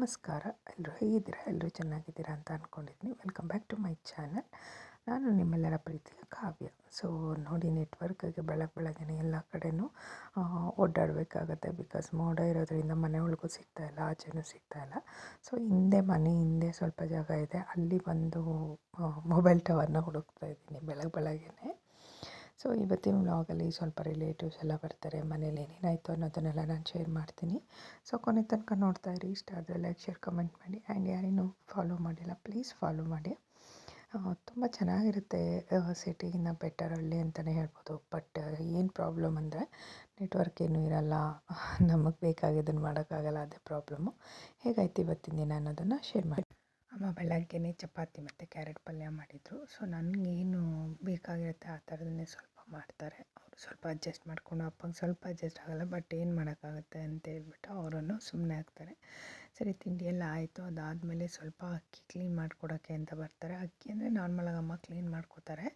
ನಮಸ್ಕಾರ. ಎಲ್ಲರೂ ಹೇಗಿದ್ದೀರಾ? ಎಲ್ಲರೂ ಚೆನ್ನಾಗಿದ್ದೀರಾ ಅಂತ ಅಂದ್ಕೊಂಡಿದ್ದೀನಿ welcome back to my channel ನಾನು ನಿಮ್ಮೆಲ್ಲರ ಪ್ರೀತಿಯ ಕಾವ್ಯ. ಸೊ ನೋಡಿ ನೆಟ್ವರ್ಕಿಗೆ ಬೆಳಗ್ಗೆ ಬೆಳಗ್ಗೆ ಎಲ್ಲ ಕಡೆನೂ ಆ, ಓಡಾಡಬೇಕಾಗತ್ತೆ ಬಿಕಾಸ್ ಮೋಡ ಇರೋದ್ರಿಂದ ಮನೆ ಒಳಗೂ ಸಿಗ್ತಾ ಇಲ್ಲ ಆಚೆನೂ ಸಿಗ್ತಾ ಇಲ್ಲ. ಸೊ ಹಿಂದೆ ಮನೆ ಹಿಂದೆ ಸ್ವಲ್ಪ ಜಾಗ ಇದೆ. ಅಲ್ಲಿ ಒಂದು ಮೊಬೈಲ್ ಟವರ್ನ ಹುಡುಕ್ತಾ ಇದ್ದೀನಿ ಬೆಳಗ್ಗೆ ಬೆಳಗ್ಗೆನೆ. ಸೊ, ಇವತ್ತಿನ ವ್ಲಾಗಲ್ಲಿ ಸ್ವಲ್ಪ ರಿಲೇಟಿವ್ಸ್ ಎಲ್ಲ ಬರ್ತಾರೆ, ಮನೇಲಿ ಏನೇನಾಯಿತು ಅನ್ನೋದನ್ನೆಲ್ಲ ನಾನು ಶೇರ್ ಮಾಡ್ತೀನಿ. ಸೊ, ಕೊನೆ ತನಕ ನೋಡ್ತಾ ಇರಿ, ಇಷ್ಟ ಆದರೆ ಲೈಕ್ ಶೇರ್ ಕಮೆಂಟ್ ಮಾಡಿ. ಆ್ಯಂಡ್ ಯಾರೇನು ಫಾಲೋ ಮಾಡಿಲ್ಲ ಪ್ಲೀಸ್ ಫಾಲೋ ಮಾಡಿ. ತುಂಬ ಚೆನ್ನಾಗಿರುತ್ತೆ ಸಿಟಿಗಿನ್ನ ಬೆಟರ್ ಹಳ್ಳಿ ಅಂತಲೇ ಹೇಳ್ಬೋದು. ಬಟ್ ಏನು ಪ್ರಾಬ್ಲಮ್ ಅಂದರೆ ನೆಟ್ವರ್ಕ್ ಏನೂ ಇರಲ್ಲ. ನಮಗೆ ಬೇಕಾಗಿದ್ದನ್ನು ಮಾಡೋಕ್ಕಾಗಲ್ಲ, ಅದೇ ಪ್ರಾಬ್ಲಮ್ಮು ಹೇಗಾಯ್ತು ಇವತ್ತಿನ ದಿನ ಅನ್ನೋದನ್ನು ಶೇರ್ ಮಾಡಿ. ಅಮ್ಮ ಬೆಳಗ್ಗೆನೇ ಚಪಾತಿ ಮತ್ತು ಕ್ಯಾರೆಟ್ ಪಲ್ಯ ಮಾಡಿದರು. ಸೊ ನನಗೇನು ಬೇಕಾಗಿರುತ್ತೆ ಆ ಥರದನ್ನೇ ಸ್ವಲ್ಪ ಮಾಡ್ತಾರೆ. ಅವರು ಸ್ವಲ್ಪ ಅಡ್ಜಸ್ಟ್ ಮಾಡಿಕೊಂಡು ಅಪ್ಪಂಗೆ ಸ್ವಲ್ಪ ಅಡ್ಜಸ್ಟ್ ಆಗೋಲ್ಲ ಬಟ್ ಏನು ಮಾಡೋಕ್ಕಾಗುತ್ತೆ ಅಂತ ಹೇಳ್ಬಿಟ್ಟು ಅವರನ್ನು ಸುಮ್ಮನೆ ಹಾಕ್ತಾರೆ. ಸರಿ, ತಿಂಡಿ ಎಲ್ಲ ಆಯಿತು, ಅದಾದಮೇಲೆ ಸ್ವಲ್ಪ ಅಕ್ಕಿ ಕ್ಲೀನ್ ಮಾಡಿಕೊಡೋಕ್ಕೆ ಅಂತ ಬರ್ತಾರೆ. ಅಕ್ಕಿ ಅಂದರೆ ನಾರ್ಮಲಾಗಿ ಅಮ್ಮ ಕ್ಲೀನ್ ಮಾಡ್ಕೋತಾರೆ.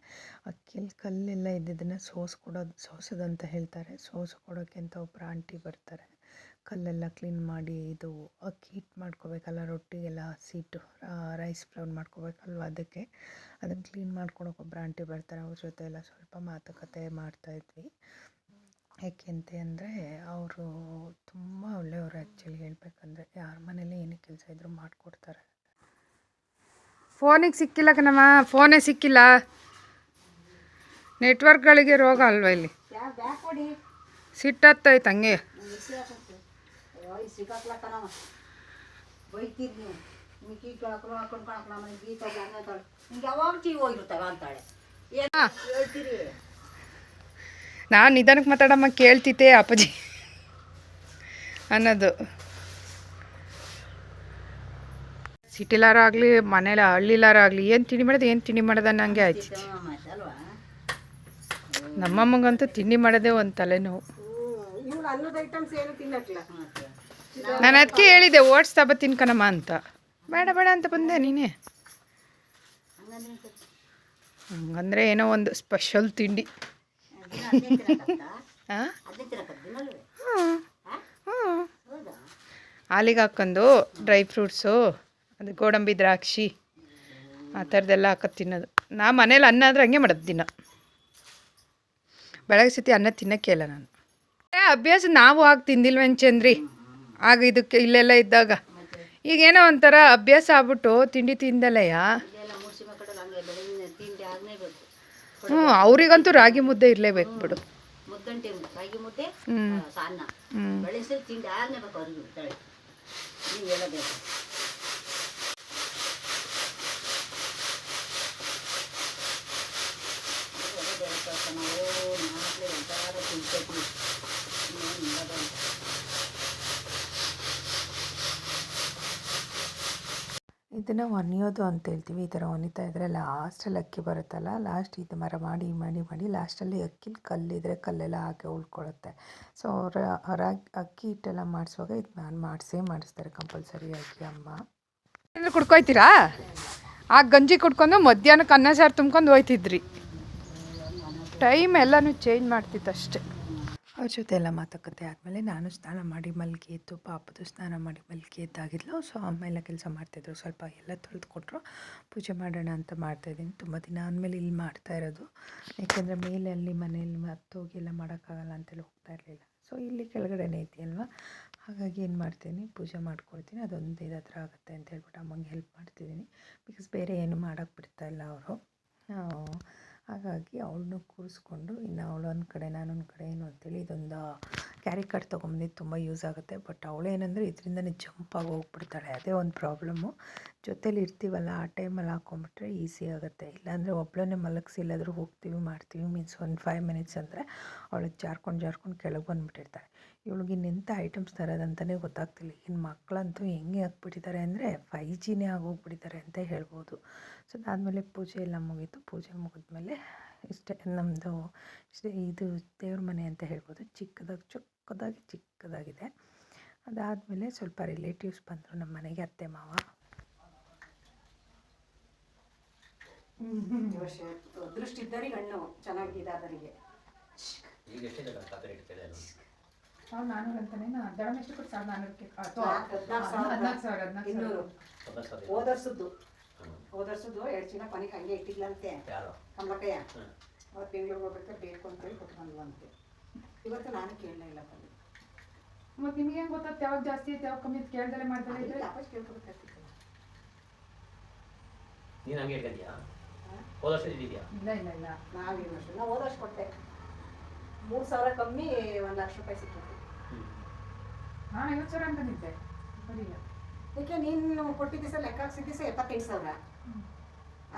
ಅಕ್ಕಿಯಲ್ಲಿ ಕಲ್ಲೆಲ್ಲ ಇದ್ದಿದ್ದನ್ನು ಸೋಸ್ಕೊಡೋದು, ಸೋಸೋದು ಅಂತ ಹೇಳ್ತಾರೆ. ಸೋಸಿ ಕೊಡೋಕ್ಕೆ ಅಂತ ಒಬ್ಬರು ಆಂಟಿ ಬರ್ತಾರೆ. ಕಲ್ಲೆಲ್ಲ ಕ್ಲೀನ್ ಮಾಡಿ ಇದು ಅಕ್ಕಿ ಹಿಟ್ಟು ಮಾಡ್ಕೋಬೇಕಲ್ಲ ರೊಟ್ಟಿಗೆಲ್ಲ ಹಸಿಟ್ಟು ರೈಸ್ ಬ್ರೌನ್ ಮಾಡ್ಕೋಬೇಕಲ್ವ ಅದಕ್ಕೆ. ಅದನ್ನು ಕ್ಲೀನ್ ಮಾಡ್ಕೊಳಕ್ಕೆ ಒಬ್ಬರು ಆಂಟಿ ಬರ್ತಾರೆ ಅವ್ರ ಜೊತೆ ಎಲ್ಲ ಸ್ವಲ್ಪ ಮಾತುಕತೆ ಮಾಡ್ತಾಯಿದ್ವಿ ಅಂತ ಅಂದರೆ ಅವರು ತುಂಬ ಒಳ್ಳೆಯವರು ಆ್ಯಕ್ಚುಲಿ ಹೇಳ್ಬೇಕಂದ್ರೆ ಯಾರ ಮನೇಲಿ ಏನೇ ಕೆಲಸ ಇದ್ದರೂ ಮಾಡಿಕೊಡ್ತಾರೆ. ಫೋನಿಗೆ ಸಿಕ್ಕಿಲ್ಲ ಕಣಮ್ಮ ಫೋನೇ ಸಿಕ್ಕಿಲ್ಲ. ನೆಟ್ವರ್ಕ್ಗಳಿಗೆ ರೋಗ ಅಲ್ವಾ ಇಲ್ಲಿ? ಸಿಟ್ಟತ್ತೈತೆ ಹಂಗೆ. ಬೈತೀರಿ ನೀವು ಮಿಕ್ಕಿ ಕಳ್ಕೊಂಡು ಹಾಕೊಂಡು ಮನೆ ಗೀತ ಅಂತಾಳೆ. ನಿಂಗೆ ಯಾವಾಗ ಟಿ ಹೋಗಿರ್ತಾವ ಅಂತಾಳೆ. ಏನು ಹೇಳ್ತೀರಿ? ನಾನು ನಿಧಾನಕ್ಕೆ ಮಾತಾಡಮ್ಮ ಕೇಳ್ತಿದ್ದೆ ಅಪ್ಪಾಜಿ. ಅನ್ನೋದು. ಸಿಟಿಲಾರ ಆಗಲಿ ಮನೇಲ ಹಳ್ಳಿಲಾರ ಆಗಲಿ ಏನು ತಿಂಡಿ ಮಾಡೋದು ಏನು ತಿಂಡಿ ಮಾಡೋದು ಅನ್ನಂಗೆ ಆಯ್ತು. ನಮ್ಮಮ್ಮಗಂತೂ ತಿಂಡಿ ಮಾಡೋದೇ ಒಂದು ತಲೆನೋವು. ನಾನು ಅದಕ್ಕೆ ಹೇಳಿದೆ ಓಟ್ಸ್ ತಬ ತಿನ್ಕಣಮ್ಮ ಅಂತ. ಬೇಡ ಬೇಡ ಅಂತ ಬಂದೆ ನೀನೇ. ಹಂಗಂದ್ರೆ ಏನೋ ಒಂದು ಸ್ಪೆಷಲ್ ತಿಂಡಿ. ಹಾಲಿಗೆ ಹಾಕ್ಕೊಂಡು ಡ್ರೈ ಫ್ರೂಟ್ಸು ಅದು ಗೋಡಂಬಿ ದ್ರಾಕ್ಷಿ ಆ ಥರದ್ದೆಲ್ಲ ಹಾಕೋದು ತಿನ್ನೋದು. ನಾ ಮನೇಲಿ ಅನ್ನ ಆದರೆ ಹಂಗೆ ಮಾಡೋದು ದಿನ. ಬೆಳಗ್ಗೆ ಸತಿ ಅನ್ನ ತಿನ್ನಕ್ಕೆ ಇಲ್ಲ ನಾನು. ಏ, ಅಭ್ಯಾಸ ನಾವು ಆಗ ತಿಂದಿಲ್ವಂಚಂದ್ರಿ ಆಗ ಇದಕ್ಕೆ ಇಲ್ಲೆಲ್ಲ ಇದ್ದಾಗ. ಈಗ ಏನೋ ಒಂಥರ ಅಭ್ಯಾಸ ಆಗ್ಬಿಟ್ಟು ತಿಂಡಿ ತಿಂದಲೆಯ? ಹ್ಞೂ, ಅವರಿಗಂತೂ ರಾಗಿ ಮುದ್ದೆ ಇರಲೇಬೇಕು ಬಿಡು. ಹ್ಞೂ ಆ, ಸಾನ್ನ ಹ್ಞೂ ಬೆಳೆಸಿ ತಿಂಡಿ ಆಗಲೇಬೇಕು ಅವ್ರಿಗೆ ತಳಿ ನೀವು ಹೇಳಬೇಕು ಇದನ್ನು ಒನಿಯೋದು ಅಂತ ಹೇಳ್ತೀವಿ. ಈ ಥರ ಒನಿತಾ ಇದ್ದರೆ ಲಾಸ್ಟಲ್ಲಿ ಅಕ್ಕಿ ಬರುತ್ತಲ್ಲ ಲಾಸ್ಟ್ ಇದು ಮರ ಮಾಡಿ ಮಾಡಿ ಮಾಡಿ ಲಾಸ್ಟಲ್ಲಿ ಅಕ್ಕಿಲಿ ಕಲ್ಲಿದ್ರೆ ಕಲ್ಲೆಲ್ಲ ಹಾಕಿ ಉಳ್ಕೊಳ್ಳುತ್ತೆ ಸೊ ರಾಗಿ ಅಕ್ಕಿ ಹಿಟ್ಟೆಲ್ಲ ಮಾಡಿಸುವಾಗ ಇದು ನಾನು ಮಾಡಿಸೇ ಮಾಡಿಸ್ತಾರೆ ಕಂಪಲ್ಸರಿ ಅಕ್ಕಿ ಅಮ್ಮ. ಕುಡ್ಕೊಯ್ತೀರಾ? ಆ ಗಂಜಿ ಕುಡ್ಕೊಂಡು ಮಧ್ಯಾಹ್ನಕ್ಕೆ ಅನ್ನ ಸಾರು ತುಂಬ್ಕೊಂಡು ಹೋಯ್ತಿದ್ರಿ. ಟೈಮ್ ಎಲ್ಲನೂ ಚೇಂಜ್ ಮಾಡ್ತಿತ್ತು ಅಷ್ಟೇ. ಅವ್ರ ಜೊತೆ ಎಲ್ಲ ಮಾತುಕತೆ ಆದಮೇಲೆ ನಾನು ಸ್ನಾನ ಮಾಡಿ ಮಲ್ಗೆ ಎದ್ದು ಪಾಪದು ಸ್ನಾನ ಮಾಡಿ ಮಲ್ಗೆ ಎದ್ದಾಗಿದ್ಲು ಸೊ ಆಮೇಲೆ ಕೆಲಸ ಮಾಡ್ತಾಯಿದ್ರು ಸ್ವಲ್ಪ ಎಲ್ಲ ತೊಳೆದು ಕೊಟ್ಟರು ಪೂಜೆ ಮಾಡೋಣ ಅಂತ ಮಾಡ್ತಾಯಿದ್ದೀನಿ ತುಂಬ ದಿನ ಆದಮೇಲೆ ಇಲ್ಲಿ ಮಾಡ್ತಾ ಇರೋದು. ಯಾಕೆಂದರೆ ಮೇಲೆ ಅಲ್ಲಿ ಮನೆಯಲ್ಲಿ ಮತ್ತೋಗಿ ಎಲ್ಲ ಮಾಡೋಕ್ಕಾಗಲ್ಲ ಅಂತೇಳಿ ಹೋಗ್ತಾ ಇರಲಿಲ್ಲ. ಸೊ ಇಲ್ಲಿ ಕೆಳಗಡೆನೇ ಅಲ್ವಾ ಹಾಗಾಗಿ ಏನು ಮಾಡ್ತೀನಿ? ಪೂಜೆ ಮಾಡ್ಕೊಳ್ತೀನಿ ಅದೊಂದು ಇದು ಹತ್ರ ಆಗುತ್ತೆ ಅಂತ ಹೇಳ್ಬಿಟ್ಟು ಅಮ್ಮಂಗೆ ಹೆಲ್ಪ್ ಮಾಡ್ತಿದ್ದೀನಿ. ಬಿಕಾಸ್ ಬೇರೆ ಏನು ಮಾಡೋಕ್ಕೆ ಬಿಡ್ತಾಯಿಲ್ಲ ಅವರು. ಹಾಗಾಗಿ ಅವಳನ್ನು ಕೂರಿಸ್ಕೊಂಡು, ಇನ್ನು ಅವಳು ಒಂದು ಕಡೆ ಒಂದು ಕಡೆ ಏನು ಅಂತೇಳಿ ಇದೊಂದು ಕ್ಯಾರಿ ಕಾರ್ಡ್ ತೊಗೊಂಬಂದಿದ್ದು ತುಂಬ ಯೂಸ್ ಆಗುತ್ತೆ. ಬಟ್ ಅವಳೇನೆಂದರೆ ಇದರಿಂದನೇ ಜಂಪ್ ಆಗಿ ಹೋಗ್ಬಿಡ್ತಾಳೆ. ಅದೇ ಒಂದು ಪ್ರಾಬ್ಲಮ್ಮು ಜೊತೇಲಿ ಇರ್ತೀವಲ್ಲ, ಆ ಟೈಮಲ್ಲಿ ಹಾಕೊಂಬಿಟ್ರೆ ಈಸಿ ಆಗುತ್ತೆ. ಇಲ್ಲಾಂದರೆ ಒಬ್ಬಳನ್ನೇ ಮಲಗಿಸಿ ಎಲ್ಲಾದರೂ ಹೋಗ್ತೀವಿ, ಮಾಡ್ತೀವಿ ಮೀನ್ಸ್ ಒಂದು ಫೈವ್ ಮಿನಿಟ್ಸ್ ಅಂದರೆ ಅವಳು ಜಾರ್ಕೊಂಡು ಜಾರ್ಕೊಂಡು ಕೆಳಗೆ ಬಂದುಬಿಟ್ಟಿರ್ತಾಳೆ. ಇವಳಿಗೆ ಇನ್ನೆಂಥ ಐಟಮ್ಸ್ ತರೋದಂತಲೇ ಗೊತ್ತಾಗ್ತಿಲ್ಲ. ಈಗಿನ ಮಕ್ಕಳಂತೂ ಹೆಂಗೆ ಆಗ್ಬಿಟ್ಟಿದ್ದಾರೆ ಅಂದರೆ ಫೈ ಜಿನೇ ಆಗೋಗ್ಬಿಟ್ಟಿದ್ದಾರೆ ಅಂತ ಹೇಳ್ಬೋದು. ಸೊ ಅದಾದಮೇಲೆ ಪೂಜೆ ಎಲ್ಲ ಮುಗೀತು. ಪೂಜೆ ಮುಗಿದ್ಮೇಲೆ ಇಷ್ಟೇ ನಮ್ಮದು ಇಷ್ಟೇ ಇದು ದೇವ್ರ ಮನೆ ಅಂತ ಹೇಳ್ಬೋದು. ಚಿಕ್ಕದಾಗಿ ಚಿಕ್ಕದಾಗಿ ಚಿಕ್ಕದಾಗಿದೆ. ಅದಾದಮೇಲೆ ಸ್ವಲ್ಪ ರಿಲೇಟಿವ್ಸ್ ಬಂದರು ನಮ್ಮ ಮನೆಗೆ ಅತ್ತೆ ಮಾವ. ದೃಷ್ಟಿ ಇದ್ದರಿಗೆ ಹಣ್ಣು ಚೆನ್ನಾಗಿದೆ ಅದರಿಗೆ ಸಾವಿರದ ನಾನ್ನೂರು ಅಂತಾನೆ ದಡಮ್ ಎಷ್ಟು ಕೊಟ್ಟು ಸಾವಿರದ ನಾನ್ನೂರಕ್ಕೆ ಹದಿನಾಲ್ಕು ಸಾವಿರ ಹದಿನಾಲ್ಕು ಹೋದರ್ಸದ್ದು. ಹೋದರ್ಸದ್ದು ಎರಡು ಚಿನ್ನ ಕೊನೆಗೆ ಹಂಗೆ ಇಟ್ಟಿದ್ಲಂತೆ. ಕಮ್ಮಕಯ್ಯ. ಅವ್ರು ಬೆಂಗಳೂರಿಗೆ ಹೋಗ್ಬೇಕಾದ್ರೆ ಬೇಕು ಅಂತೇಳಿ ಕೊಟ್ಟು ಬಂದ್ವಂತೆ ಇವತ್ತು ನಾನು ಕೇಳಲೇ ಇಲ್ಲ ಬಂದು ಮತ್ತೆ ನಿಮ್ಗೆ ಹೆಂಗ್ ಗೊತ್ತಾಗ್ತ ಯಾವಾಗ ಜಾಸ್ತಿ ಐತೆ ಯಾವಾಗ ಕಮ್ಮಿ ಕೇಳ್ದಲೆ ಮಾಡ್ದಲೆ ಇದ್ರೆ? ವಾಪಸ್ ಕೇಳ್ಕೊಬೇಕಾಗ್ತಿತ್ತು ನೀನು ಹಂಗೆ ಹೋದ ವರ್ಷ ಇಲ್ಲ ಇಲ್ಲ ಇಲ್ಲ ನಾವೇನು ವರ್ಷ ನಾವು ಕೊಟ್ಟೆ ಮೂರು ಸಾವಿರ ಕಮ್ಮಿ ಒಂದು ಲಕ್ಷ ರೂಪಾಯಿ ಸಿಕ್ಕಿತ್ತು. ನಾನು ಐವತ್ತು ಸಾವಿರ ಅಂತಂದಿದ್ದೆ ಬರೀಲ್ಲ ಯಾಕೆ ನೀನು ಕೊಟ್ಟಿದ್ದ ಸರ್ ಲೆಕ್ಕ ಹಾಕ್ಸಿದ್ದಿ ಸರ್ ಎಪ್ಪತ್ತೈದು ಸಾವಿರ?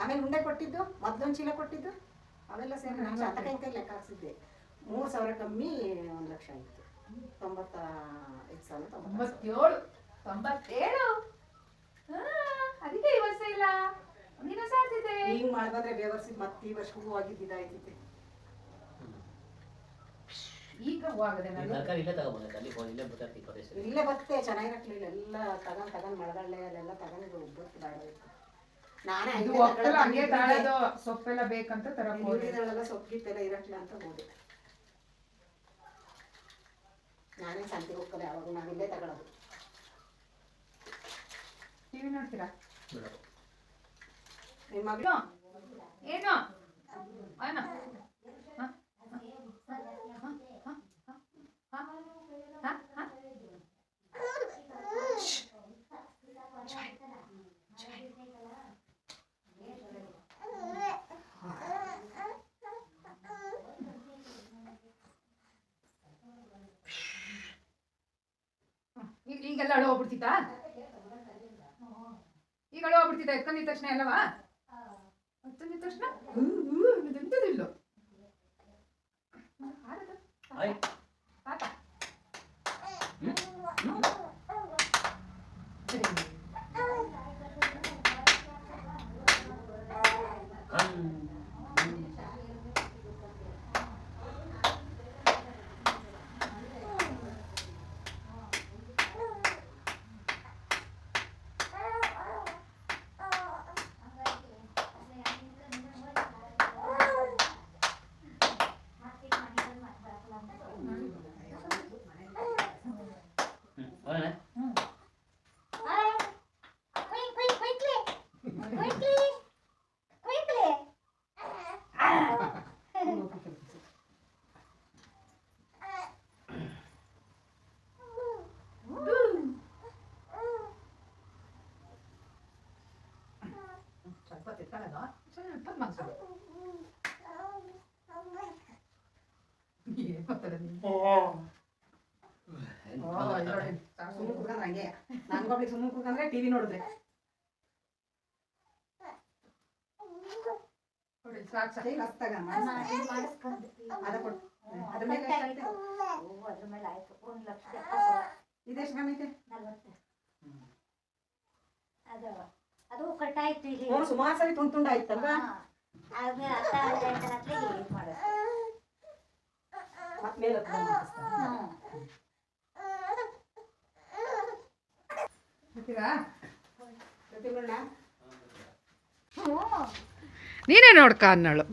ಆಮೇಲೆ ಉಂಡೆ ಕೊಟ್ಟಿದ್ದು ಮೊದಲೊಂದು ಚೀಲ ಕೊಟ್ಟಿದ್ದು ಅವೆಲ್ಲ ಸೇರಿ ನಾನು ಶಾತಕಾಯಿ ಕೈ ಲೆಕ್ಕ ಹಾಕ್ಸಿದ್ದೆ. ಮೂರು ಸಾವಿರ ಕಮ್ಮಿ ಒಂದು ಲಕ್ಷ ಆಯಿತು. ತೊಂಬತ್ತ ಐದು ಸಾವಿರ ತೊಂಬತ್ತು ತೊಂಬತ್ತೇಳು ತೊಂಬತ್ತೇಳು? ಅದಕ್ಕೆ ಈ ವರ್ಷ ಇಲ್ಲ ನೀನು ಸಾಧ್ಯತೆ ಹಿಂಗೆ ಮಾಡಿ ಬಂದ್ರೆ ಬೇವರ್ಸಿದ್ ಮತ್ತೆ ಈ ವರ್ಷಕ್ಕೂ ಆಗಿದ್ದಿದ್ದಾಯ್ತಿತ್ತು ಈಗ ಹೂವಾಗದೆ ನಾನು. ತರಕಾರಿ ಇಲ್ಲೇ ತಗೊಂಬಂದೆ ಅಲ್ಲಿ ಹೋಗಿ ಇಲ್ಲೇ ಬರ್ತಾರೆ ಪ್ರದೇಶ ಇಲ್ಲೇ ಬತ್ತೆ ಚೆನ್ನಾಗಿರಕ್ಲಿಲ್ಲ ಎಲ್ಲ ತಗೊಂಡ್ ತಗೊಂಡ್ ಮಳಗಳ್ಳೆ ಅಲ್ಲೆಲ್ಲ ತಗೊಂಡು ನಾನೇ ಇದು ಐದೇ ಒಕ್ಕಲು ಹಂಗೆ ತಗೊಳಕ್ಕೆ ತಾಳೋದು ಸೊಪ್ಪೆಲ್ಲ ಬೇಕಂತ ತರಕ್ ಹೋದೆ. ಉಳಿದಳೆಲ್ಲ ಸೊಪ್ಪು ಗಿಪ್ಪೆಲ್ಲ ಇರಕ್ಲಿಲ್ಲ ಅಂತ ಹೋದೆ. ನಾನೇ ಸಂತೆ ಹೋಗ್ತದೆ ಯಾವಾಗ ನಾನು ಇಲ್ಲೇ ತಗೊಳ್ಳೋದು ಟಿವಿ ನೋಡ್ತೀರಾ? ನಿಮ್ಮ ಮಗಳು? ಏನು? ಏನು? ಹೋಗ್ಬಿಡ್ತಿತ್ತಾ ಈಗ ಹೋಗ್ಬಿಡ್ತಿತ್ತ ಎತ್ಕೊಂಡಿದ ತಕ್ಷಣ ಎಲ್ಲವಾ ಎತ್ಕೊಂಡಿದ ತಕ್ಷಣ ಎಂತದಿಲ್ಲ ಆಯ್ ಪಾಪ ಕಣ್ ಹ್ಮ್ ಹೋಗೋಣ ಸ್ವಲ್ಪ ತಿರ್ಕೊಳ್ಳೋದು ಸ್ವಲ್ಪ ಮನ್ಸು ಏನ್ ಗೊತ್ತಲ್ಲ ನಿಮ್ಗೆ? ಹೆಂಗ್ ಓ, ಕಾಲ್ ಇದ್ ನೋಡಿ, ಹಾಕ್ತಾರೆ? ಸಾಕು. ಸುಮ್ಮನೆ ಕುತ್ಕೊಂಡ್ರೆ ಹಂಗೆ ನನ್ಗೊಬ್ಳಿಗೆ ಸುಮ್ಮನೆ ಕುತ್ಕೊಂಡ್ರೆ ಟಿವಿ ನೋಡಿದ್ರೆ. ನೋಡಿ, ಸಾಕ್ ಸಾಕ್. ಕೈಗೆ ಹಸ್ತಾಗ ಅದ ಕೊಟ್ಟು ಅದ್ರ ಮೇಲೆ ಅದ್ರ ಮೇಲೆ ಆಯ್ತು. ಒಂದು ಲಕ್ಷ ಇದೆಷ್ಟು ನಲ್ವತ್ತು. ಅದು ಅದು ಕಟ್ಟಾಯ್ತು ಇಲ್ಲಿ. ಸುಮಾರು ಸರಿ ತುಂಡು ತುಂಡು ಆಯ್ತಲ್ವಾ? ಮಾಡೋದು. ಮೇಲೆ ನೀನೇ ನೋಡ್ಕ ಅನ್ನಳು.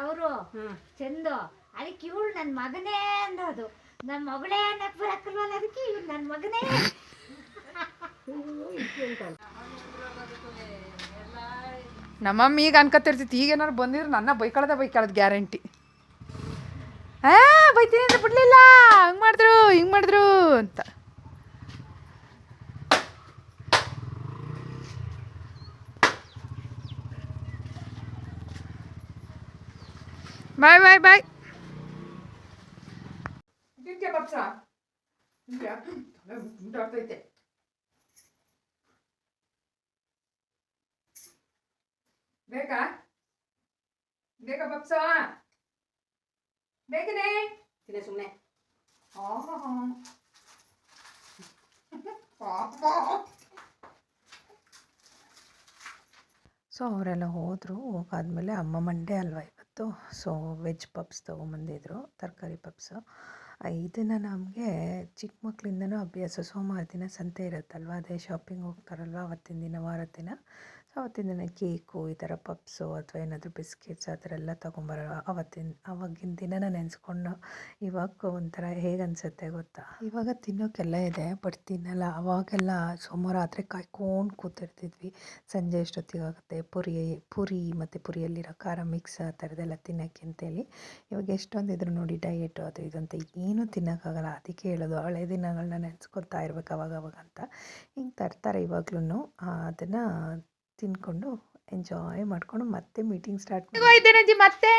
ಅವರು ಚಂದ ಚಂದು ಅದಕ್ಕೆ ಇವಳು ನನ್ನ ಮಗನೇ ಅನ್ನೋದು ನನ್ನ ಮಗಳೇ ಅನ್ನಕ್ ಬರಕ್ಕಲ್ವಲ್ಲ ಅದಕ್ಕೆ ಇವಳು ನನ್ನ ಮಗನೇ? ನಮ್ಮಮ್ಮ ಈಗ ಅನ್ಕತ್ತಿರ್ತೈತಿ ಈಗ ಏನಾರು ಬಂದಿದ್ರು ನನ್ನ ಬೈಕಳದ ಬೈಕಳದ ಗ್ಯಾರಂಟಿ. ಆ ಬೈತೀನಿ ಅಂತ ಬಿಡ್ಲಿಲ್ಲ. ಹಂಗ್ ಮಾಡಿದ್ರು, ಹಿಂಗ್ ಮಾಡಿದ್ರು ಅಂತ. ಬಾಯ್ ಬಾಯ್ ಬಾಯ್. ಉಂಟಾಗ್ತೈತೆ. ಬೇಕಾ? ಬೇಕಾ ಪಪ್ಸ? ಬೇಕನೇ ತಿನ್ನ ಸುಮ್ಮನೆ ಸೊ ಅವರೆಲ್ಲ ಹೋದರು. ಹೋಗಾದ್ಮೇಲೆ ಅಮ್ಮ ಮಂಡೇ ಅಲ್ವಾ ಇವತ್ತು? ಸೊ ವೆಜ್ ಪಪ್ಸ್ ತೊಗೊಂಬಂದಿದ್ರು ತರಕಾರಿ ಪಪ್ಸು ಇದನ್ನು ನಮಗೆ ಚಿಕ್ಕ ಮಕ್ಕಳಿಂದನೂ ಅಭ್ಯಾಸ. ಸೋಮವಾರ ದಿನ ಸಂತೆ ಇರುತ್ತಲ್ವ? ಅದೇ ಶಾಪಿಂಗ್ ಹೋಗ್ತಾರಲ್ವ ಅವತ್ತಿನ ದಿನ ವಾರದ ದಿನ? ಅವತ್ತಿನ ದಿನ ಕೇಕು, ಈ ಥರ ಪಪ್ಸು ಅಥವಾ ಏನಾದರೂ ಬಿಸ್ಕೆಟ್ಸ್ ಆ ಥರ ಎಲ್ಲ ತೊಗೊಂಬರೋ ಅವತ್ತಿನ, ಅವಾಗಿನ ದಿನನ ನೆನೆಸ್ಕೊಂಡು ಇವಾಗ ಒಂಥರ ಹೇಗೆ ಅನಿಸುತ್ತೆ ಗೊತ್ತಾ? ಇವಾಗ ತಿನ್ನೋಕ್ಕೆಲ್ಲ ಇದೆ, ಬಟ್ ತಿನ್ನಲ್ಲ. ಅವಾಗೆಲ್ಲ ಸೋಮವಾರ ಆದರೆ ಕಾಯ್ಕೊಂಡು ಕೂತಿರ್ತಿದ್ವಿ. ಸಂಜೆ ಎಷ್ಟೊತ್ತಿಗಾಗುತ್ತೆ, ಪುರಿ ಪುರಿ ಮತ್ತು ಪುರಿಯಲ್ಲಿರೋ ಖಾರ ಮಿಕ್ಸ್ ಆ ಥರದ್ದೆಲ್ಲ ತಿನ್ನೋಕ್ಕೆ ಅಂತೇಳಿ. ಇವಾಗ ಎಷ್ಟೊಂದು ಇದ್ರು ನೋಡಿ ಡಯೆಟು ಅದು ಇದಂತ ಏನೂ ತಿನ್ನೋಕ್ಕಾಗಲ್ಲ. ಅದಕ್ಕೆ ಹೇಳೋದು, ಹಳೆ ದಿನಗಳನ್ನ ನೆನೆಸ್ಕೊತಾ ಇರ್ಬೇಕು ಅವಾಗ ಅವಾಗ ಅಂತ. ಹಿಂಗೆ ತರ್ತಾರೆ ಇವಾಗ್ಲೂ ಅದನ್ನು ತಿನ್ಕೊಂಡು ಎಂಜಾಯ್ ಮಾಡ್ಕೊಂಡು ಮತ್ತೆ ಮೀಟಿಂಗ್ ಸ್ಟಾರ್ಟ್ ಮಾಡಿ ಮತ್ತೆ?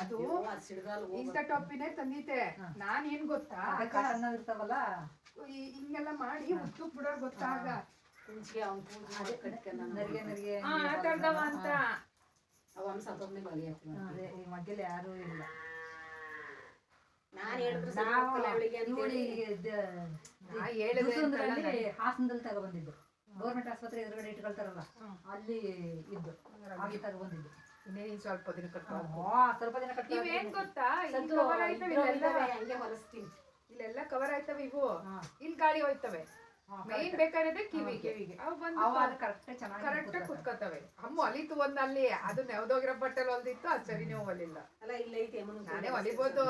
ಅದು ಇನ್ಸ್ಟ ಟಾಪಿನೇ ತಂದಿದ್ದೆ. ನಾನ್ ಏನ್ ಗೊತ್ತಾ? ಹಿಂಗೆಲ್ಲ ಮಾಡಿ ಹುಟ್ಟು ಬಿಡೋರ್ ಗೊತ್ತಾಗ. ಆಟಾಡ್ದವ ಅಂತ. ಮಧ್ಯದಲ್ಲಿ ಯಾರು ಇಲ್ಲ ನಾನು ಹೇಳಿದ್ರು ನಾವು ಅವಳಿಗೆ ಅಂತ ಹೇಳಿ ಇವಳಿಗೆ ನಾ ಹೇಳಿದೆ ಅಂತಲ್ಲ ಅಂದ್ರೆ ಹಾಸನದಲ್ಲಿ ತಗೊಬಂದಿದ್ದು ಗೌರ್ಮೆಂಟ್ ಆಸ್ಪತ್ರೆ ಎದುರುಗಡೆ ಇಟ್ಕೊಳ್ತಾರಲ್ಲ ಅಲ್ಲಿ ಇದ್ದು ಹಾಗೆ ತಗೊಬಂದಿದ್ದು ಇನ್ನೇ ಸ್ವಲ್ಪ ದಿನ ಕಟ್ಕೊಂಡು ಸ್ವಲ್ಪ ದಿನ ಗೊತ್ತಾ? ಕವರ್ ಆಯ್ತವೆ ಇಲ್ಲೆಲ್ಲ. ಕವರ್ ಆಯ್ತವೆ ಇವು. ಇಲ್ಲಿ ಗಾಳಿ ಹೋಯ್ತವೆ. ಮೈನ್ ಬೇಕಾಗಿರೋದೇ ಕಿವಿಗೆ ಕಿವಿಗೆ. ಅವು ಅವ ಬಂದು ಅದು ಕರೆಕ್ಟ್ ಚೆನ್ನಾಗಿ ಕರೆಕ್ಟ್ ಕುತ್ಕೋತವೆ. ಅಮ್ಮ ಹೊಲಿತು ಒಂದ್ ಅಲ್ಲಿ ಅದು ನೆವದೋಗಿರೋ ಬಟ್ಟೆಲ್ ಹೊಲ್ದಿತ್ತು ಅದು ಸರಿನೇ ನೀವು ಹೊಲಿಲ್ಲ ಅಲ್ಲ ಇಲ್ಲ ಐತೆ ನಾನೇ ಹೊಲಿಬೋದು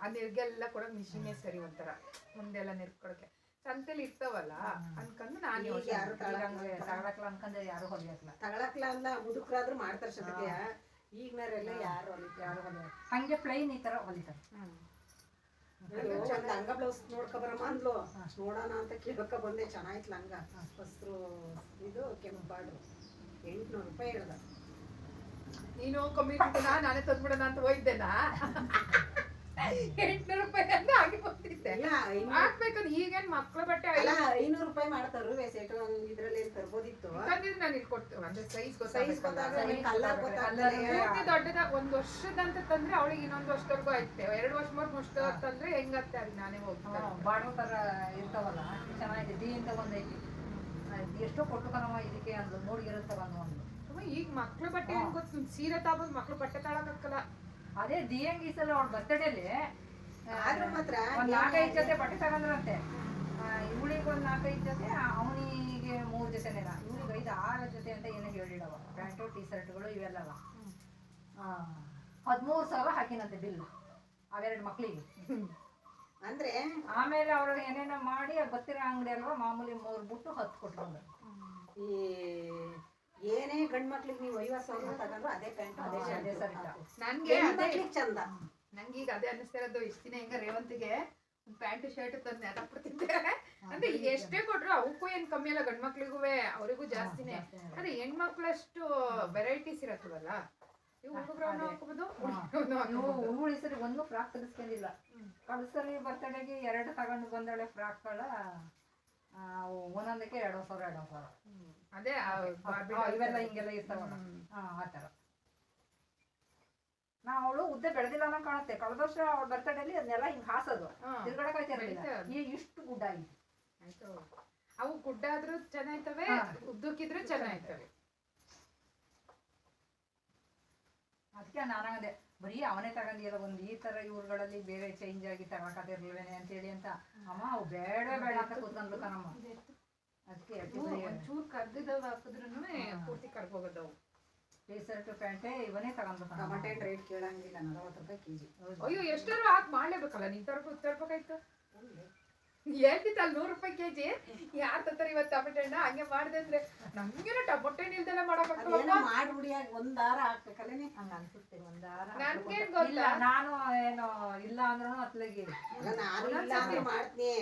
ಆ ನಿರ್ಗೆಲ್ಲ ಕೂಡ ಮಿಷಿನೇ ಸರಿ ಒಂಥರ. ಮುಂದೆಲ್ಲ ನಿರ್ಕೊಳಕ್ಕೆ. ಸಂತೆಲಿ ಇರ್ತಾವಲ್ಲ ಅನ್ಕೊಂಡು ನಾನು ಯಾರು ತಗೊಳಕ್ಲ ಅನ್ಕಂದ್ರೆ ಯಾರು ಹೊಲಿಯಲ್ಲ ತಗಳಕ್ಲ ಅಲ್ಲ ಮುದುಕರಾದ್ರೂ ಮಾಡ್ತಾರೆ ಈಗಿನವರೆಲ್ಲ ಯಾರು ಹೊಲಿತಾರೆ ಯಾರು ಹೊಲಿಯ ಹಂಗೆ ಪ್ಲೈನ್ ಈ ತರ ಹೊಲಿತಾರೆ. ಒಂದ್ ಅಂಗ ಬ್ಲೌಸ್ ನೋಡ್ಕ ಬರಮ್ಮ ಅಂದ್ಲು. ನೋಡೋಣ ಅಂತ ಕೇಳಕ ಬಂದೆ ಚೆನ್ನಾಯ್ತು ಲಂಗ ಹಸ್ರು ಇದು ಕೆಂಪು ಬಾಡು ಎಂಟ್ನೂರು ರೂಪಾಯಿ ಹೇಳ್ದ. ನೀನು ಕಮ್ಮಿ ನಾನೇ ತಂದ್ಬಿಡೋಣ ಅಂತ ಹೋಯ್ದೇನಾ ಎಂಟ್ನೂರು ರೂಪಾಯಿ ಅಂತ ಆಗಿ ಬಂದಿದ್ದೆ ಇಲ್ಲ ಐನೂರು ಹಾಕ್ಬೇಕಂದ್ರೆ ಈಗೇನ್ ಮಕ್ಳ ಬಟ್ಟೆ ಅಲ್ಲ ಐನೂರು ರೂಪಾಯಿ ಮಾಡ್ತಾರು ಸೆಟ್ ಇದ್ರಲ್ಲಿ ತರ್ಬೋದಿತ್ತು? ನಾನು ಇಟ್ಕೊಡ್ತೇವೆ ಅಂದ್ರೆ ಸೈಜ್ ಗೊತ್ತಾಗಲ್ಲ. ಒಂದ್ ವರ್ಷದಂತ ತಂದ್ರೆ ಅವಳಿಗೆ ಇನ್ನೊಂದ್ ವರ್ಷದವರೆಗೂ ಐತೆ. ಎರಡು ವರ್ಷ ಮೂರ್ ವರ್ಷ ತಂದ್ರೆ ಹೆಂಗತ್ತೆ ಅದು ನಾನೇ ಹೋಗ್ತಾರೆ ಬಾಡ್ರು ತರ ಇರ್ತಾವಲ್ಲ ಚೆನ್ನಾಗಿದೆ ಡಿ ಅಂತ ಬಂದೈತಿ ಅದ್ ಎಷ್ಟೋ ಕೊಟ್ಟು ಕಣವ ಇದಕ್ಕೆ ಅಂದ್ಲು ನೋಡಿಗಿರುತ್ತೆ ಬಂದು ಒಂದು. ಈಗ ಮಕ್ಳ ಬಟ್ಟೆ ಏನ್ ಗೊತ್ತು? ಸೀರೆ ತಗೊಂಡ್ ಮಕ್ಳು ಬಟ್ಟೆ ತಗೊಳಕಲ್ಲ ಅದೇ ಈ ಸಲ ಅವ್ಳ ಬರ್ತಡೇಲಿ ಆದ್ರೂ ಮಾತ್ರ ಒಂದ್ ನಾಲ್ಕೈದು ಜೊತೆ ಬಟ್ಟೆ ತಗೊಂಡ್ರಂತೆ. ಇವಳಿಗೆ ಒಂದ್ ನಾಲ್ಕೈದು ಜೊತೆ ಅವನಿಗೆ ಮೂರ್ ಜೊತೆನೇನ ಇವ್ಳಿಗೆ ಐದು ಆರು ಜೊತೆ ಅಂತ ಏನೋ ಹೇಳಿಡವ ಪ್ಯಾಂಟು ಟಿ ಶರ್ಟ್ಗಳು ಇವೆಲ್ಲವ ಹದಿಮೂರು ಸಾವಿರ ಹಾಕಿನಂತೆ ಬಿಲ್ ಅವೆರಡು ಮಕ್ಕಳಿಗೆ ಅಂದ್ರೆ? ಆಮೇಲೆ ಅವ್ರಿಗೆ ಏನೇನೋ ಮಾಡಿ ಗೊತ್ತಿರೋ ಅಂಗಡಿ ಅಲ್ವಾ ಮಾಮೂಲಿ ಮೂರು ಬಿಟ್ಟು ಹತ್ತು ಕೊಟ್ಕೊಂಡು ಈ ಏನೇ ಗಂಡ್ ಮಕ್ಳಿಗೆ ನೀವು ಐವತ್ತು ಸಾವಿರ ತಗೊಂಡ್ರು ಅದೇ ಪ್ಯಾಂಟ್ ಅದೇ ಅದೇ. ಸರಿ ನನ್ಗೆ ಅದೇ ಚಂದ. ನಂಗೀಗ ಈಗ ಅದೇ ಅನ್ನಿಸ್ತಿರೋದು ಇರೋದು ಇಷ್ಟ ದಿನ ಹೆಂಗ ರೇವಂತಿಗೆ ಪ್ಯಾಂಟ್ ಶರ್ಟ್ ತಂದು ನೆನಪಿಡ್ತಿದ್ದೆ ಅಂದ್ರೆ ಎಷ್ಟೇ ಕೊಟ್ರು ಅವಕ್ಕೂ ಏನ್ ಕಮ್ಮಿ ಅಲ್ಲ ಗಂಡ್ ಮಕ್ಳಿಗೂ ಅವರಿಗೂ ಜಾಸ್ತಿನೇ. ಅಂದ್ರೆ ಹೆಣ್ಮಕ್ಳಷ್ಟು ವೆರೈಟೀಸ್ ಇರತ್ತಲ್ಲ ಒಂದು ಫ್ರಾಕ್ ತರಿಸ್ಕೊಂಡಿಲ್ಲ ಕಳ್ಸರಿ ಬರ್ತಡೆಗೆ ಎರಡು ತಗೊಂಡು ಬಂದಳೆ ಫ್ರಾಕ್ಗಳ ಒಂದೊಂದಕ್ಕೆ ಎರಡು ಸಾವಿರ ಎರಡು ಸಾವಿರ. ಅದೇ ಇವೆಲ್ಲ ಹಿಂಗೆಲ್ಲ ಇರ್ತಾವ ಆ ಥರ. ನಾ ಅವಳು ಉದ್ದ ಬೆಳೆದಿಲ್ಲ ಅನ್ನೋ ಕಾಣುತ್ತೆ. ಕಳೆದ ವರ್ಷ ಅವಳ ಬರ್ತಡೇಲಿ ಅದನ್ನೆಲ್ಲ ಹಿಂಗ್ ಹಾಸೋದು. ತಿರ್ಗಡಕ್ ಇರಲಿಲ್ಲ ಬೆಳಿತಾ ಈ ಇಷ್ಟು ಗುಡ್ಡ ಆಗಿದೆ ಅವು ಗುಡ್ಡ ಆದ್ರೂ ಚೆನ್ನಾಗ್ತವೆ ಉದ್ದಕ್ಕಿದ್ರೆ ಚೆನ್ನಾಯ್ತವೆ ಅದಕ್ಕೆ ನಾನಾಗದೆ ಬರೀ ಅವನೇ ತಗೊಂಡಿಲ್ಲ ಒಂದು ಈ ತರ ಇವ್ರುಗಳಲ್ಲಿ ಬೇರೆ ಚೇಂಜ್ ಆಗಿ ತಗೊಳಕತ್ತಿರ್ಲಿವೇನೆ ಅಂತೇಳಿ ಅಂತ. ಅಮ್ಮ ಅವು ಬೇಡ ಬೇಡ ಅಂತ ಕೂತ್ಕೊಂಡ್ಲು ಕಣಮ್ಮ. ಅದಕ್ಕೆ ಚೂರು ಕರ್ದಿದ್ದಾವ ಹಾಕಿದ್ರು ಪೂರ್ತಿ ಕರ್ಗೋಗೋದವು ಟೀ ಶರ್ಟ್ ಪ್ಯಾಂಟೇ ಇವನೇ ತಗೊಂಡು. ಟಮಾಟೆ ರೇಟ್ ಕೇಳಂಗಿಲ್ಲ ನಲವತ್ತು ರೂಪಾಯಿ ಕೆಜಿ. ಅಯ್ಯೋ ಎಷ್ಟಾರು ಹಾಕಿ ಮಾಡ್ಲೇಬೇಕಲ್ಲ ನೀನ್ ತರ್ಬೇಕು ತರ್ಬೇಕಾಯ್ತು. ಹೇಳ್ತಿತ್ತಲ್ಲ ನೂರು ರೂಪಾಯಿ ಕೆಜಿ. ಯಾರ್ ತರ್ತಾರೆ ಇವತ್ತು ಟೊಮೆಟೊ ಹಣ್ಣು ಹಂಗೆ ಮಾಡಿದೆ ಅಂದ್ರೆ ನಮ್ಗೇನೋ ಟೊಮೆಟೊ ಹಣ್ಣು ಇಲ್ದೆಲ್ಲ ಮಾಡಬೇಕು ಮಾಡಿ ರೂಢಿಯಾಗಿ ಒಂದ್ ದಾರ ಹಾಕ್ಬೇಕಲ್ಲೇನೆ? ಹಂಗ ಅನ್ಸುತ್ತೆ ಒಂದಾರ ನನ್ಗೇನ್ ನಾನು ಏನೋ ಇಲ್ಲ ಅಂದ್ರೂ ಅತ್ಲಗಿ ಅಲ್ಲ, ನಾನು ಇಲ್ಲ ಅಂದ್ರೆ ಮಾಡ್ತೀನಿ.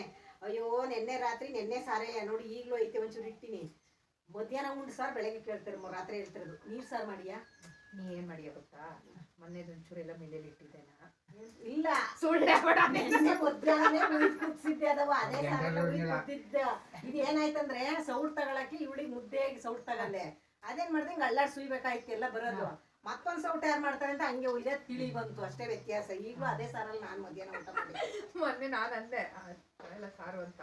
ಅಯ್ಯೋ ನಿನ್ನೆ ರಾತ್ರಿ ನಿನ್ನೆ ಸಾರೇ. ನೋಡಿ ಈಗ್ಲೂ ಐತೆ ಒಂಚೂರು ಇಟ್ಟಿನಿ ಮಧ್ಯಾಹ್ನ ಉಂಡು ಸಾರ್ ಬೆಳಗ್ಗೆ ಕೇಳ್ತಾರೆ ರಾತ್ರಿ ಹೇಳ್ತಿರೋದು. ನೀರ್ ಸಾರ್ ಮಾಡಿಯಾ? ನೀ ಏನ್ ಮಾಡಿಯ ಗೊತ್ತಾ? ಮೊನ್ನೆ ಒಂಚೂರೆಲ್ಲ ಮಿಲ್ಲೆಲ್ಲಿ ಇಟ್ಟಿದ್ದೇನ ಇಲ್ಲ. ಸುಳ್ಳೆ ಕುದ್ಸಿದ್ದೆ ಅದವ ಅದೇ ಸಾರೆಲ್ಲ ಉಯ್ದ್ ಇದು ಏನಾಯ್ತಂದ್ರೆ ಸೌಟ್ ತಗೊಳಕ್ಕೆ ಇವಳಿಗೆ ಮುದ್ದೆಯಾಗಿ ಸೌಟ್ ತಗಂದೆ ಅದೇನ್ ಮಾಡ್ದೆ? ಹಿಂಗ್ ಅಳ್ಳಾಡ್ ಸುಯ್ಬೇಕಾಯ್ತು ಎಲ್ಲ ಬರೋದು. ಮತ್ತೊಂದ್ ಸೌಟ್ ಯಾರು ಮಾಡ್ತಾರೆ ಅಂತ ಹಂಗೆ ಇದೇ ತಿಳಿ ಬಂತು. ಅಷ್ಟೇ ವ್ಯತ್ಯಾಸ. ಈಗಲೂ ಅದೇ ಸಾರಲ್ಲಿ ನಾನ್ ಮಧ್ಯಾಹ್ನ ಊಟ ಮಾಡಿ ಮೊನ್ನೆ ನಾನು ಅಂದೆ ಎಲ್ಲ ಸಾರು ಅಂತ.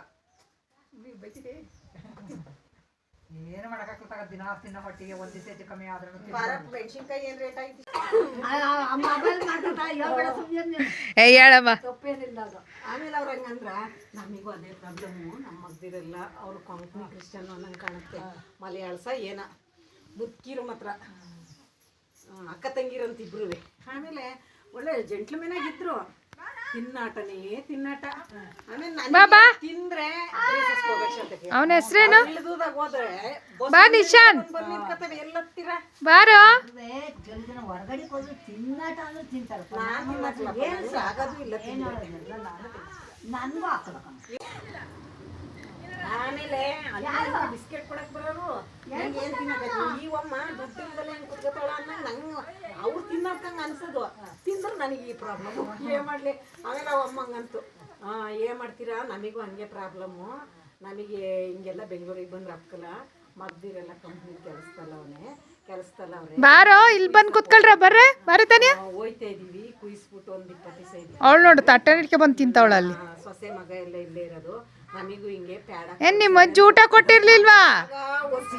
ಏನು ಮಾಡಕ್ಕಾಗ ದಿನ ತಿನ್ನ ಹೊಟ್ಟಿಗೆ ಒಂದ್ ದಿವಸ ಹೆಚ್ಚು ಕಮ್ಮಿ ಆದ್ರೂ ಮೆಣಸಿನ್ಕಾಯಿ ಏನ್ ರೇಟ್ ಐತಿ? ಏ ಹೇಳಮ್ಮ. ತಪ್ಪೇನಿಲ್ಲ ಅದು. ಆಮೇಲೆ ಅವ್ರ ಹಂಗಂದ್ರ ನಮಗೂ ಅದೇ ಪ್ರಾಬ್ಲಮ್ಮು ನಮ್ಮ ಮಗ್ದಿರೆಲ್ಲ ಅವ್ರು ಕೊಂಕಣಿ ಕ್ರಿಶ್ಚಿಯನ್ ಅನ್ನಂಗೆ ಕಾಣುತ್ತೆ. ಮಲಯಾಳಸ ಏನ? ಮುದ್ಕಿರು ಮಾತ್ರ. ಅಕ್ಕ ತಂಗಿರಂತ ಇಬ್ರು ಆಮೇಲೆ ಒಳ್ಳೆ ಜೆಂಟ್ಲ್ಮೆನ್ ಆಗಿದ್ರು. ತಿನ್ನಾಟನೇ ತಿನ್ನಾಟ. ಆಮೇಲೆ ಬಾಬಾ. ತಿಂದ್ರೆ ಹೋಗಕ್ ಶಾಂತಕ್ಕೆ. ಅವನ ಹೆಸ್ರೇನು? ಇಳ್ದುದಾಗ ಹೋದ್ರೆ ಬಸ್ ಬಾ ನಿಶಾನ್ ಬಂದ್ ನಿಂತ್ಕೊತವೆ ಎಲ್ಲತ್ತೀರ. ಬಾರೋ. ಹೊರಗಡೆ ಹೋದ್ರೆ ತಿನ್ನಾಟ ಅಂದ್ರೆ ತಿಂತಾರೆ. ನಾನ್ ತಿನ್ನಕ್ಲಪ್ಪ, ನಂಗೆ ಆಗೋದು ಇಲ್ಲ ತಿಂದ್ರೆ. ನನ್ಗೂ ಹಾಕಲ್ಲ ಆಮೇಲೆ ಬಿಸ್ಕೆಟ್ ಕೊಡಕ್ ಬರೋರು ನಂಗೆ ಏನ್ ತಿನ್ನಬೇಕು? ಈ ಅಮ್ಮ ದುಡ್ಡು ಇಲ್ದಲೆ ಹೆಂಗ್ ಕುತ್ಕೋತಾಳ ಅನ್ನಂಗ್ ನಂಗ್ ಅವ್ರು ತಿನ್ನಕ್ಕಂಗ ಅನ್ಸೋದು. ತಿಂದ್ರೆ ನನಗೆ ಈ ಪ್ರಾಬ್ಲಮ್ ಏನು ಮಾಡ್ಲಿ? ಆಮೇಲೆ ಅವ ಅಮ್ಮಂಗಂತು. ಏನ್ ಮಾಡ್ತೀರಾ? ನಮಗೂ ಹಂಗೆ ಪ್ರಾಬ್ಲಮ್ಮು ನಮಗೆ ಹಿಂಗೆಲ್ಲ ಬೆಂಗಳೂರಿಗೆ ಬಂದು ಅಕ್ಕಲ್ಲ ಮಗ್ದಿರೆಲ್ಲ ಕಂಪ್ನಿ ಕೆಲಸದಲ್ಲ ಅವನೇ. ಕೆಲಸದಲ್ಲ ಅವ್ರೆ. ಬಾರೋ ಇಲ್ಲಿ ಬಂದು ಕುತ್ಕೊಳ್ರ ಬರ್ರೆ ಬರ್ರಿ ತಾನೆ ಹೋಯ್ತಾ ಇದೀವಿ. ಕುಯಿಸ್ಬಿಟ್ಟು ಒಂದು ಇಪ್ಪತ್ತು ದಿವಸ ಅವಳು ನೋಡು ತಟ್ಟೆ ಇಟ್ಕೆ ಬಂದು ತಿಂತಾವಳ ಅಲ್ಲಿ ಆ, ಸೊಸೆ ಮಗ ಎಲ್ಲ ಇಲ್ಲೇ ಇರೋದು. ನಮಿಗೂ ಹಿಂಗೆ ಪ್ಯಾಡ. ಏನ್ ನಿಮ್ಮ ಅಜ್ಜಿ ಊಟ ಕೊಟ್ಟಿರ್ಲಿಲ್ವಾ? ಒಸಿ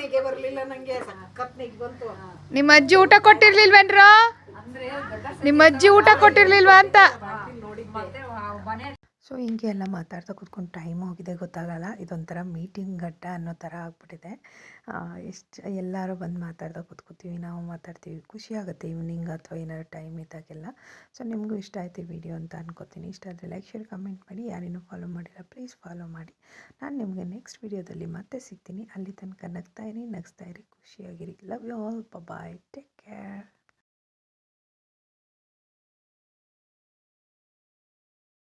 ನೆಗೆ ಬರ್ಲಿಲ್ಲ ನಂಗೆ ಸಖತ್ ನೆಗೆ ಬಂತು. ನಿಮ್ಮ ಅಜ್ಜಿ ಊಟ ಕೊಟ್ಟಿರ್ಲಿಲ್ವೇನ್ರೋ? ನಿಮ್ಮ ಅಜ್ಜಿ ಊಟ ಕೊಟ್ಟಿರ್ಲಿಲ್ವಾ ಅಂತ? ಸೊ, ಹಿಂಗೆ ಎಲ್ಲ ಮಾತಾಡ್ತಾ ಕೂತ್ಕೊಂಡು ಟೈಮ್ ಹೋಗಿದೆ, ಗೊತ್ತಾಗಲ್ಲ. ಇದೊಂಥರ ಮೀಟಿಂಗ್ ಗಟ್ಟ ಅನ್ನೋ ಥರ ಆಗ್ಬಿಟ್ಟಿದೆ. ಎಷ್ಟು, ಎಲ್ಲರೂ ಬಂದು ಮಾತಾಡ್ತಾ ಕೂತ್ಕೋತೀವಿ, ನಾವು ಮಾತಾಡ್ತೀವಿ. ಖುಷಿ ಆಗುತ್ತೆ ಈವ್ನಿಂಗ್ ಅಥವಾ ಏನಾದ್ರು ಟೈಮ್ ಇದ್ದಾಗೆಲ್ಲ. ಸೊ, ನಿಮಗೂ ಇಷ್ಟ ಆಯಿತು ವಿಡಿಯೋ ಅಂತ ಅನ್ಕೋತೀನಿ. ಇಷ್ಟ ಆದರೆ ಲೈಕ್, ಶೇರ್, ಕಮೆಂಟ್ ಮಾಡಿ. ಯಾರೇನೂ ಫಾಲೋ ಮಾಡಿಲ್ಲ, ಪ್ಲೀಸ್ ಫಾಲೋ ಮಾಡಿ. ನಾನು ನಿಮಗೆ ನೆಕ್ಸ್ಟ್ ವಿಡಿಯೋದಲ್ಲಿ ಮತ್ತೆ ಸಿಗ್ತೀನಿ. ಅಲ್ಲಿ ತನಕ ನಗ್ತಾ ಇರಿ, ನಗ್ಸ್ತಾ ಇರಿ, ಖುಷಿಯಾಗಿರಿ. Love you all. Bye take care.